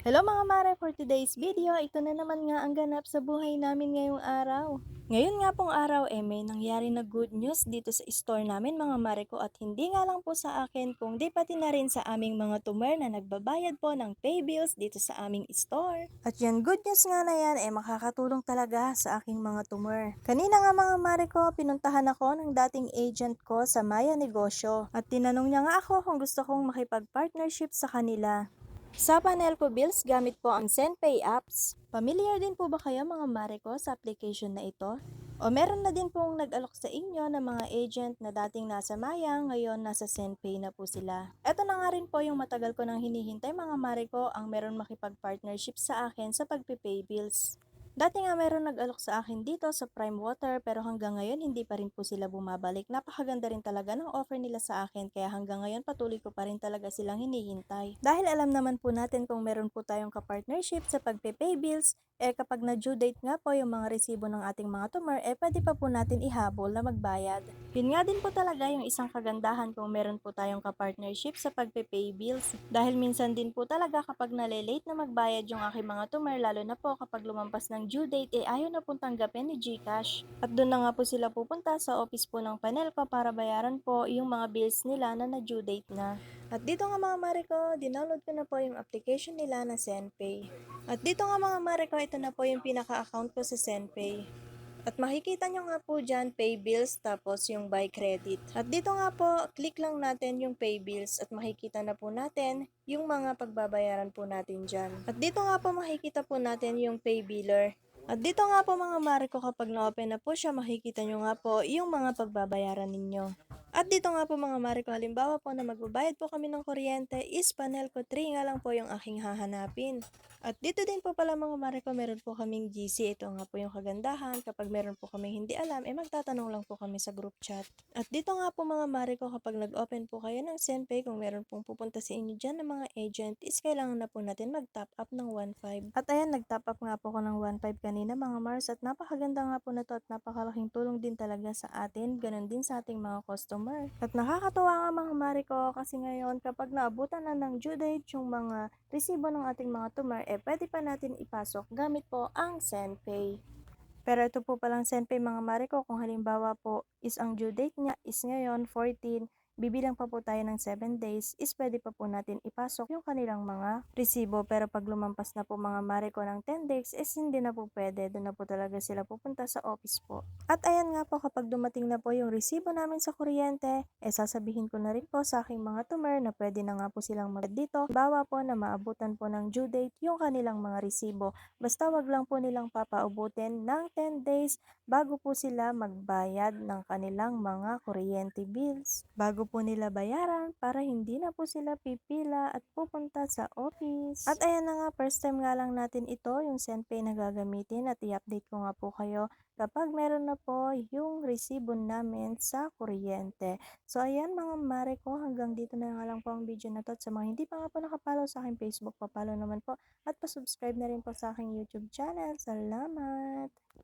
Hello mga mare, for today's video, ito na naman nga ang ganap sa buhay namin ngayong araw. Ngayon nga pong araw, eh may nangyari na good news dito sa store namin mga mare ko at hindi nga lang po sa akin kundi pati na rin sa aming mga tumer na nagbabayad po ng pay bills dito sa aming store. At yan good news nga na yan, eh makakatulong talaga sa aking mga tumer. Kanina nga mga mare ko, pinuntahan ako ng dating agent ko sa Maya Negosyo at tinanong niya nga ako kung gusto kong makipag-partnership sa kanila. Sa panel ko bills, gamit po ang SendPay apps. Familiar din po ba kayo mga mare ko sa application na ito? O meron na din pong nag-alok sa inyo ng mga agent na dating nasa Maya, ngayon nasa SendPay na po sila. Ito na nga rin po yung matagal ko nang hinihintay mga mare ko ang meron makipag-partnership sa akin sa pagpipay bills. Dati nga meron nag-alok sa akin dito sa Prime Water pero hanggang ngayon hindi pa rin po sila bumabalik. Napakaganda rin talaga ng offer nila sa akin kaya hanggang ngayon patuloy ko pa rin talaga silang hinihintay. Dahil alam naman po natin kung meron po tayong kapartnership sa pagpe-pay bills, eh kapag na due date nga po yung mga resibo ng ating mga tumer, eh pwede pa po natin ihabol na magbayad. Yun nga din po talaga yung isang kagandahan kung meron po tayong kapartnership sa pagpe-pay bills. Dahil minsan din po talaga kapag nalilate na magbayad yung aking mga tumer, lalo na po kapag lumampas ng due date, eh ayaw na pong tanggapin ni Gcash. At doon na nga po sila pupunta sa office po ng Panelco para bayaran po yung mga bills nila na na due date na. At dito nga mga mare ko, dinownload ko na po yung application nila na SendPay. At dito nga mga mare ko, ito na po yung pinaka-account ko sa SendPay. At makikita nyo nga po dyan, pay bills, tapos yung buy credit. At dito nga po, click lang natin yung pay bills at makikita na po natin yung mga pagbabayaran po natin dyan. At dito nga po makikita po natin yung pay biller. At dito nga po mga mare ko kapag na-open na po siya, makikita nyo nga po yung mga pagbabayaran ninyo. At dito nga po mga mare ko, halimbawa po na magbabayad po kami ng kuryente, is panel ko 3 nga lang po yung aking hahanapin. At dito din po pala mga mare ko, meron po kaming GC. Ito nga po yung kagandahan. Kapag meron po kaming hindi alam, eh magtatanong lang po kami sa group chat. At dito nga po mga mare ko, kapag nag-open po kayo ng SendPay, kung meron pong pupunta sa inyo dyan ng mga agent, is kailangan na po natin mag-top up ng 1.5. At ayan, nag-top up nga po ko ng 1.5 kanina mga Mars. At napakaganda nga po na to at napakalaking tulong din talaga sa atin. Ganon din sa ating mga customer. At nakakatuwa nga mga mare ko kasi ngayon kapag naabutan na ng due date yung mga resibo ng ating mga tumer, eh pwede pa natin ipasok gamit po ang SendPay. Pero ito po palang SendPay mga mare ko, kung halimbawa po is ang due date niya is ngayon 14, bibilang pa po tayo ng 7 days, is pwede pa po natin ipasok yung kanilang mga resibo. Pero pag lumampas na po mga mare ko ng 10 days, is hindi na po pwede. Doon na po talaga sila pupunta sa office po. At ayan nga po, kapag dumating na po yung resibo namin sa kuryente, eh sasabihin ko na rin po sa aking mga tumer na pwede na nga po silang mag dito. Bawa po na maabutan po ng due date yung kanilang mga resibo. Basta wag lang po nilang papaubutin ng 10 days bago po sila magbayad ng kanilang mga kuryente bills. Bago po nila bayaran para hindi na po sila pipila at pupunta sa office. At ayan na nga, first time nga lang natin ito, yung SendPay na gagamitin at i-update ko nga po kayo kapag meron na po yung resibo namin sa kuryente. So ayan mga mare ko, hanggang dito na nga lang po ang video na to. At sa mga hindi pa nga po nakapalo sa aking Facebook, papalo naman po at pa-subscribe na rin po sa aking YouTube channel. Salamat!